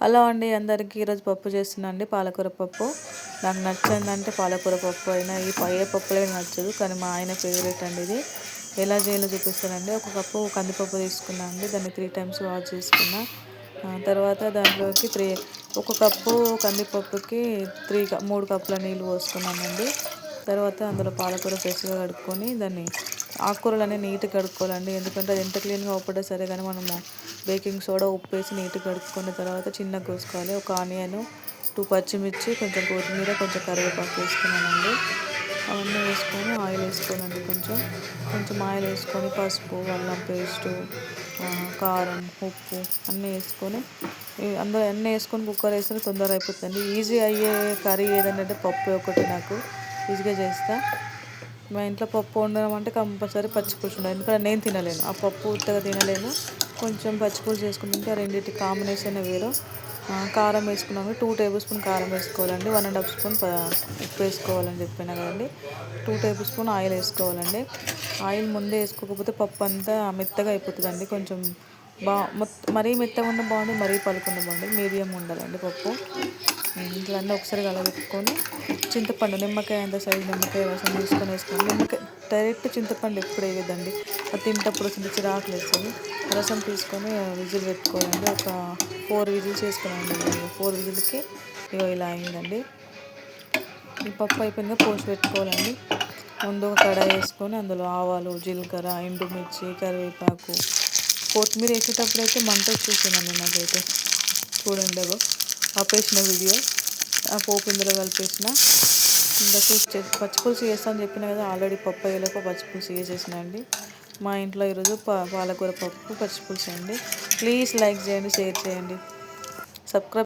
Hello అండి అందరికీ ఈరోజు పప్పు చేస్తున్నా అండి పాలకూర పప్పు. నాకు నచ్చిందంటే పాలకూర పప్పు అయినా ఈ ఏ పప్పులే నచ్చదు కానీ మా ఆయన ఫేవరెట్ అండి ఇది. ఎలా చేయాలో చూపిస్తానండి. ఒక కప్పు కందిపప్పు తీసుకున్నా అండి దాన్ని త్రీ టైమ్స్ వాష్ చేసుకున్నా. తర్వాత దాంట్లోకి త్రీ ఒక కప్పు కందిపప్పుకి త్రీ మూడు కప్పుల నీళ్ళు పోసుకున్నామండి. తర్వాత అందులో పాలకూర ఫ్రెష్గా కడుక్కొని దాన్ని ఆకుకూరలు అనేవి నీట్గా కడుక్కోవాలండి. ఎందుకంటే అది ఎంత క్లీన్గా అవ్వకపోతే సరే కానీ మనము బేకింగ్ సోడా ఉప్పు వేసి నీట్గా కడుక్కున్న తర్వాత చిన్నగా కోసుకోవాలి. ఒక ఆనియన్ టూ పచ్చిమిర్చి కొంచెం కొత్తిమీర కొంచెం కరివేపాకు వేసుకున్నానండి. అవన్నీ వేసుకొని ఆయిల్ వేసుకోనండి కొంచెం. కొంచెం ఆయిల్ వేసుకొని పసుపు అల్లం పేస్టు కారం ఉప్పు అన్నీ వేసుకొని అందులో అన్నీ వేసుకొని కుక్కర్ వేస్తే తొందరగా అయిపోతుంది ఈజీ అయ్యే కర్రీ ఏదంటే పప్పు ఒకటి నాకు. ఈజీగా చేస్తాను మా ఇంట్లో పప్పు వండడం అంటే కంపల్సరీ పచ్చిపులుసు ఉండాలి. ఎందుకంటే నేను తినలేను. ఆ పప్పు ఉత్తగా తినలేను. కొంచెం పచ్చిపులుసు ఆ రెండింటి కాంబినేషన్ వేరు. కారం వేసుకున్నాము. టూ టేబుల్ స్పూన్ కారం వేసుకోవాలండి. వన్ అండ్ హాఫ్ స్పూన్ ఉప్పు వేసుకోవాలని చెప్పినా కదండి. టూ టేబుల్ స్పూన్ ఆయిల్ వేసుకోవాలండి. ఆయిల్ ముందే వేసుకోకపోతే పప్పు అంతా మెత్తగా అయిపోతుందండి. కొంచెం బా మరీ మెత్తగా ఉన్న బాగుంది మరీ పలుకున్న బాగుంది మీడియం ఉండాలండి పప్పు. ఇట్లన్నీ ఒకసారి కలబెట్టుకొని చింతపండు నిమ్మకాయ అంత సైజు నిమ్మకాయ రసం తీసుకొని వేసుకోండి నిమ్మకాయ డైరెక్ట్ చింతపండు ఎప్పుడు వేయద్దండి. అది తింటప్పుడు చిన్న చిరాకులు వేస్తుంది రసం తీసుకొని విజిల్ పెట్టుకోవాలండి. ఒక ఫోర్ విజిల్స్ వేసుకున్నామండి ఫోర్ విజిల్కి ఇగో ఇలా అయిందండి. ఈ పప్పు అయిపోయిందిగా పోసి పెట్టుకోవాలండి. ముందు కడాయి వేసుకొని అందులో ఆవాలు జీలకర్ర ఎండుమిర్చి కరివేపాకు కొత్తిమీర వేసేటప్పుడు అయితే మంట వచ్చేసిందండి నాకైతే. చూడండి అగో ఆపేసిన వీడియో. ఆ పోపు ఇందులో కలిపేసిన. ఇంకా చూసి పచ్చిపులుసు చేస్తాను చెప్పిన కదా ఆల్రెడీ పప్పు అయ్యేలోపు పచ్చిపులుసు వేసేసిన అండి. మా ఇంట్లో ఈరోజు పాలకూర పప్పు పచ్చిపులుసు అండి. ప్లీజ్ లైక్ చేయండి షేర్ చేయండి. సబ్స్క్రైబ్